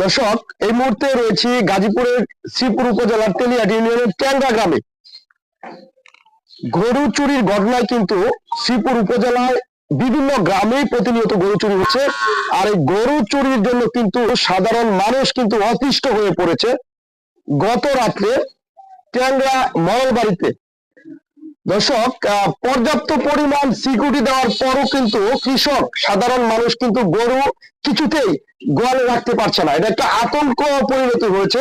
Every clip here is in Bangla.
দর্শক, এই মুহূর্তে রয়েছি গাজীপুরের শ্রীপুর উপজেলার তেলিয়াটি ইউনিয়নের ট্যাংরা গ্রামে। গরু চুরির ঘটনায় কিন্তু শ্রীপুর উপজেলায় বিভিন্ন গ্রামেই প্রতিনিয়ত গরু চুরি হচ্ছে। আর এই গরু চুরির জন্য কিন্তু সাধারণ মানুষ কিন্তু অতিষ্ঠ হয়ে পড়েছে। গত রাত্রে ট্যাংরা মরলবাড়িতে দর্শক পর্যাপ্ত পরিমাণ সিকিউরিটি দেওয়ার পরও কিন্তু কৃষক, সাধারণ মানুষ কিন্তু গরু কিছুতেই গোয়ালে রাখতে পারছে না। এটা একটা আতঙ্ক পরিণত হয়েছে।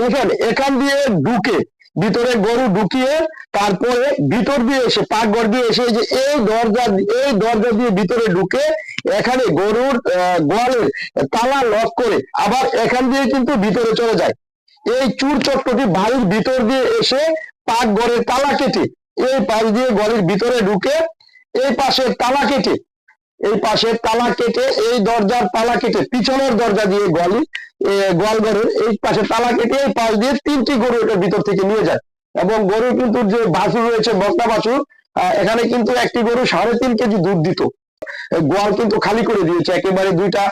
দেখেন, এখান দিয়ে ঢুকে ভিতরে গরু ঢুকিয়ে তারপরে ভিতর দিয়ে এসে, পাকঘর দিয়ে এসে যে এই দরজা এই দরজা দিয়ে ভিতরে ঢুকে এখানে গরুর গোয়ালের তালা লক করে আবার এখান দিয়ে কিন্তু ভিতরে চলে যায়। এই চুর চট্টটি বাড়ির ভিতর দিয়ে এসে পাকঘরের তালা কেটে এই পাশ দিয়ে গলির ভিতরে ঢুকে এই পাশের তালা কেটে, এই পাশের তালা কেটে, এই দরজার তালা কেটে, পিছনের দরজা দিয়ে গলি গোয়ালঘরের এই পাশে তালা কেটে এই পাশ দিয়ে তিনটি গরু এটার ভিতর থেকে নিয়ে যায়। এবং গরু কিন্তু যে বাছুর রয়েছে বকনা বাছুর এখানে কিন্তু একটি গরু সাড়ে তিন কেজি দুধ দিত। গোয়াল কিন্তু খালি করে দিয়েছে, একেবারে দুইটা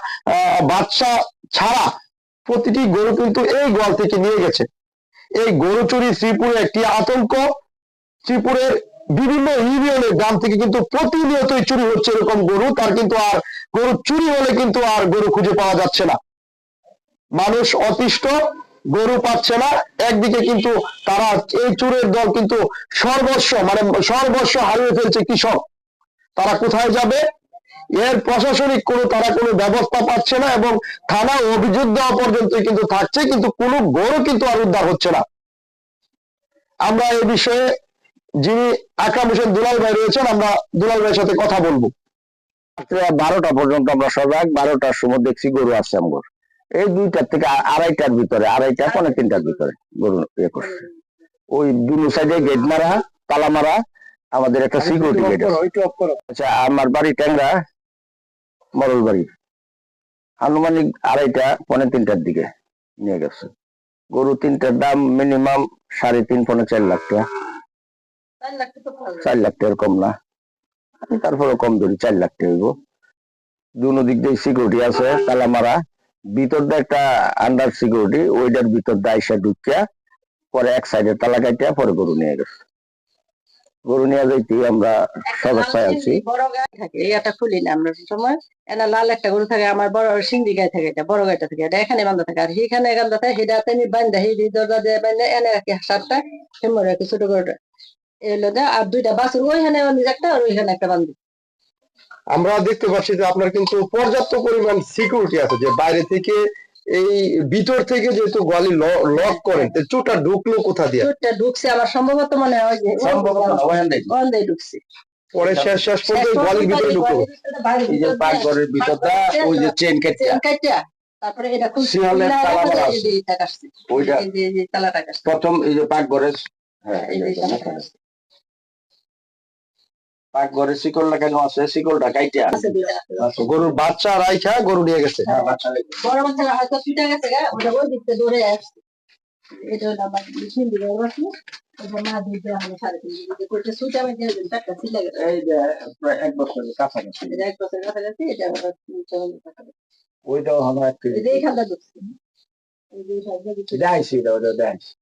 বাচ্চা ছাড়া প্রতিটি গরু কিন্তু এই গোয়াল থেকে নিয়ে গেছে। এই গরু চুরি শ্রীপুরে একটি আতঙ্ক শ্রীপুরের বিভিন্ন ইউনিয়নের গ্রাম থেকে কিন্তু প্রতিনিয়তই চুরি হচ্ছে এরকম গরু। তার কিন্তু আর গরু চুরি হলে কিন্তু আর গরু খুঁজে পাওয়া যাচ্ছে না। মানুষ অতিষ্ঠ, গরু পাচ্ছে না। একদিকে কিন্তু তারা এই চুরের দল কিন্তু সর্বস্ব মানে সর্বস্ব হারিয়ে ফেলছে কৃষক। তারা কোথায় যাবে? এর প্রশাসনিক কোনো, তারা কোনো ব্যবস্থা পাচ্ছে না এবং থানা অভিযোগ দেওয়া পর্যন্ত কিন্তু থাকছে, কিন্তু কোনো গরু কিন্তু আর উদ্ধার হচ্ছে না। আমরা এই বিষয়ে যিনি আকরাম হোসেন দুলাল ভাই রয়েছেন আমরা দুলাল ভাইয়ের সাথে কথা বলব। বারোটা পর্যন্ত আমরা সজাগ বারোটার সময় দেখছি গরু আসছে আমগর এই দুইটার থেকে আড়াইটার ভিতরে আড়াইটা পনেরো তিনটার ভিতরে গরু ইয়ে করছে। ওই দুনো সাইডে গেট মারা তালা মারা আমাদের একটা সিকিউরিটি গেট আচ্ছা আমার বাড়ি ট্যাংরা মরল বাড়ি। আনুমানিক আড়াইটা পনেরো তিনটার দিকে নিয়ে গেছে। গরু তিনটার দাম মিনিমাম সাড়ে তিন পনেরো চার লাখ টাকা। চার লাখ টাকার কম না। আমি তারপরে কম ধরি চার লাখ টাকা হইব। দুনো দিক দিয়ে সিকিউরিটি আছে তালা মারা ভিতর দিয়ে একটা আন্ডার সিকিউরিটি ওইটার ভিতর দিয়ে আইসা ঢুকিয়া পরে এক সাইডে তালা কাটিয়া পরে গরু নিয়ে গেছে। গরু নিয়ে যাইতে আমরা সদস্যায় আছি। বড় গায়ে থাকে একটা খুলি না আমরা সময় এনা লাল একটা গরু থাকে আমার বড় সিন্ধি গায়ে থাকে এটা বড় গাইটা থাকে এটা এখানে বান্ধা থাকে। আর এখানে বান্ধা থাকে সেটা তেমনি বান্ধা সেই দরজা দিয়ে বান্ধা এনে রাখি সাতটা হেমর রাখি ছোট গরুটা। এই দা আর দুইটা বাছুর ওইখানে একটা আর ওইখানে একটা বান্ধি আমরা দেখতে পাচ্ছি যে আপনার কিন্তু পর্যাপ্ত পরিমাণ সিকিউরিটি আছে যে বাইরে থেকে এই ভিতর থেকে যেহেতু গলি লক করেন তো ঢুকলো কোথা দিয়ে? চোরটা ঢুকছে আমার সম্ভবত মনে হয় যে ঢুকছে। পরে শেষ শেষ পর্যন্ত গলির ভিতরে ঢুকলো। এই যে পাকঘরের ভিতরটা ওই যে চেন কাটিয়া তারপরে এটা খুব তালা আছে। ওইটা প্রথম এই যে পাকঘরের হ্যাঁ এই যে পাকঘরের শিকল লাগানো আছে শিকলটা কাইটিয়া আছে গরুর বাচ্চা রাইখা গরু নিয়ে গেছে। ওইটাও হলো দেখাইছি।